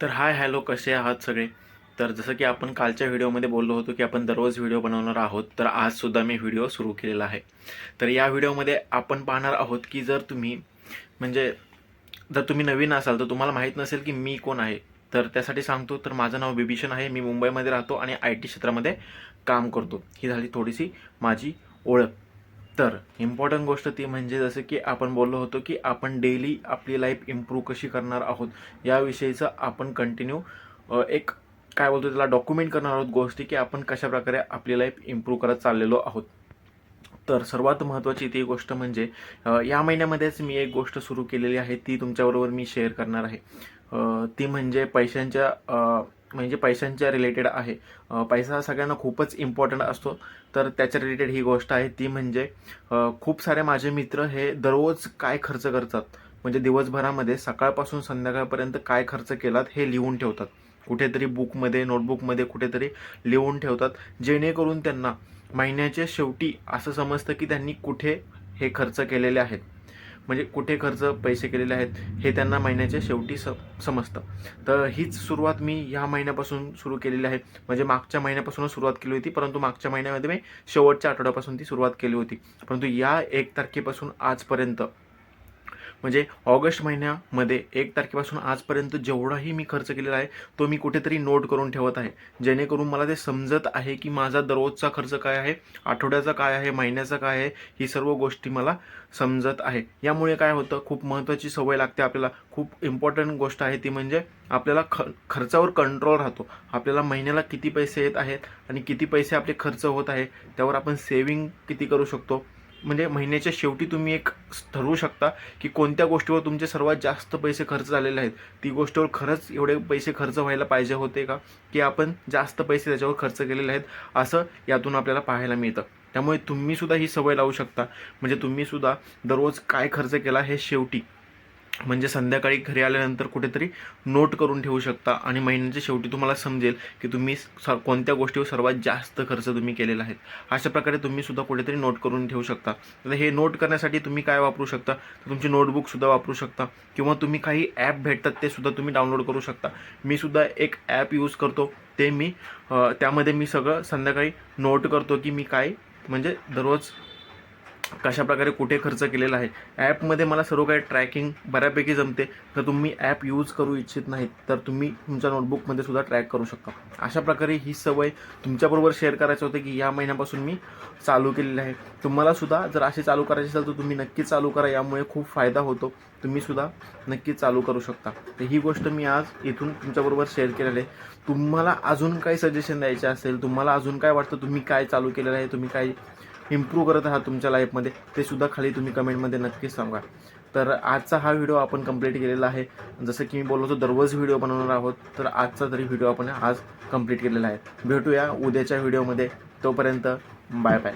तर hi hello कसे आहात सगळे? तर जसं की आपण कालच्या व्हिडिओमध्ये बोललो होतो की आपण दररोज व्हिडिओ बनवणार आहोत तर आजसुद्धा मी व्हिडिओ सुरू केलेला आहे. तर या व्हिडिओमध्ये आपण पाहणार आहोत की जर तुम्ही म्हणजे जर तुम्ही नवीन असाल तर तुम्हाला माहीत नसेल की मी कोण आहे. तर त्यासाठी सांगतो तर माझं नाव बिभीषण आहे. मी मुंबईमध्ये राहतो आणि आय टी क्षेत्रामध्ये काम करतो. ही झाली थोडीशी माझी ओळख. तर इम्पॉर्टंट गोष्ट ती म्हणजे जसं की आपण बोललो होतो की आपण डेली आपली लाईफ इम्प्रूव्ह कशी करणार आहोत याविषयीचं आपण कंटिन्यू एक काय बोलतो त्याला डॉक्युमेंट करणार आहोत गोष्टी की आपण कशा प्रकारे आपली लाईफ इम्प्रूव्ह करत चाललेलो आहोत. तर सर्वात महत्त्वाची ती गोष्ट म्हणजे या महिन्यामध्येच मी एक गोष्ट सुरू केलेली आहे ती तुमच्याबरोबर मी शेअर करणार आहे. ती म्हणजे पैशांच्या म्हणजे पैशांच्या रिलेटेड आहे. पैसा हा सगळ्यांना खूपच इम्पॉर्टंट असतो. तर त्याच्या रिलेटेड ही गोष्ट आहे. ती म्हणजे खूप सारे माझे मित्र हे दररोज काय खर्च करतात? म्हणजे दिवसभरामध्ये सकाळपासून संध्याकाळपर्यंत काय खर्च केलात हे लिहून ठेवतात. कुठेतरी बुकमध्ये नोटबुकमध्ये कुठेतरी लिहून ठेवतात. जेणेकरून त्यांना महिन्याच्या शेवटी असं समजतं की त्यांनी कुठे हे खर्च केलेले आहेत. म्हणजे कुठे खर्च पैसे केलेले आहेत हे त्यांना महिन्याच्या शेवटी स समजतं. तर हीच सुरुवात मी ह्या महिन्यापासून सुरू केलेली आहे. म्हणजे मागच्या महिन्यापासूनच सुरुवात केली होती परंतु मागच्या महिन्यामध्ये मी शेवटच्या आठवड्यापासून ती सुरुवात केली होती. परंतु या एक तारखेपासून आजपर्यंत म्हणजे ऑगस्ट महिन्यामध्ये एक तारखेपासून आजपर्यंत जेवढाही मी खर्च केलेला आहे तो मी कुठेतरी नोट करून ठेवत आहे. जेणेकरून मला ते समजत आहे की माझा दररोजचा खर्च काय आहे आठवड्याचा काय आहे महिन्याचा काय आहे ही सर्व गोष्टी मला समजत आहे. यामुळे काय होतं खूप महत्त्वाची सवय लागते आपल्याला. खूप इम्पॉर्टंट गोष्ट आहे ती म्हणजे आपल्याला ख खर्चावर कंट्रोल राहतो. आपल्याला महिन्याला किती पैसे येत आहेत आणि किती पैसे आपले खर्च होत आहे त्यावर आपण सेविंग किती करू शकतो म्हणजे महिन्याच्या शेवटी तुम्ही एक ठरवू शकता की कोणत्या गोष्टीवर तुमचे सर्वात जास्त पैसे खर्च झालेले आहेत. ती गोष्टीवर खरंच एवढे पैसे खर्च व्हायला पाहिजे होते का? की आपण जास्त पैसे त्याच्यावर खर्च केलेले आहेत असं यातून आपल्याला पाहायला मिळतं. त्यामुळे तुम्हीसुद्धा ही सवय लावू शकता. म्हणजे तुम्हीसुद्धा दररोज काय खर्च केला हे शेवटी. म्हणजे संध्याकाळी घरी आल्यानंतर कुठेतरी नोट करून ठेवू शकता. आणि महिन्याच्या शेवटी तुम्हाला समजेल की तुम्ही स कोणत्या गोष्टीवर सर्वात जास्त खर्च तुम्ही केलेला आहे. अशा प्रकारे तुम्ही सुद्धा कुठेतरी नोट करून ठेवू शकता. तर हे नोट करण्यासाठी तुम्ही काय वापरू शकता? तर तुमची नोटबुकसुद्धा वापरू शकता. किंवा तुम्ही काही ॲप भेटतात ते सुद्धा तुम्ही डाउनलोड करू शकता. मी सुद्धा एक ॲप यूज करतो. ते मी त्यामध्ये मी सगळं संध्याकाळी नोट करतो की मी काय म्हणजे दररोज कशा प्रकारे कुठे खर्च केलेला आहे. ॲपमध्ये मला सर्व काही ट्रॅकिंग बऱ्यापैकी जमते. तर तुम्ही ॲप यूज करू इच्छित नाहीत तर तुम्ही तुमच्या नोटबुकमध्ये सुद्धा ट्रॅक करू शकता. अशा प्रकारे ही सवय तुमच्याबरोबर शेअर करायचं होतं की या महिन्यापासून मी चालू केलेली आहे. तुम्हालासुद्धा जर असे चालू करायची असेल तर तुम्ही नक्की चालू करा. यामुळे खूप फायदा होतो. तुम्हीसुद्धा नक्कीच नक्की चालू करू शकता. तर ही गोष्ट मी आज इथून तुमच्याबरोबर शेअर केलेली आहे. तुम्हाला अजून काही सजेशन द्यायचे असेल तुम्हाला अजून काय वाटतं तुम्ही काय चालू केलेलं आहे तुम्ही काय इम्प्रूव्ह करत आहात तुमच्या लाईफमध्ये ते सुद्धा खाली तुम्ही कमेंटमध्ये नक्कीच सांगा. तर आजचा हा व्हिडिओ आपण कंप्लीट केलेला आहे. जसं की मी बोललो होतो दररोज व्हिडिओ बनवणार आहोत तर आजचा तरी व्हिडिओ आपण आज कंप्लीट केलेला आहे. भेटूया उद्याच्या व्हिडिओमध्ये तोपर्यंत बाय बाय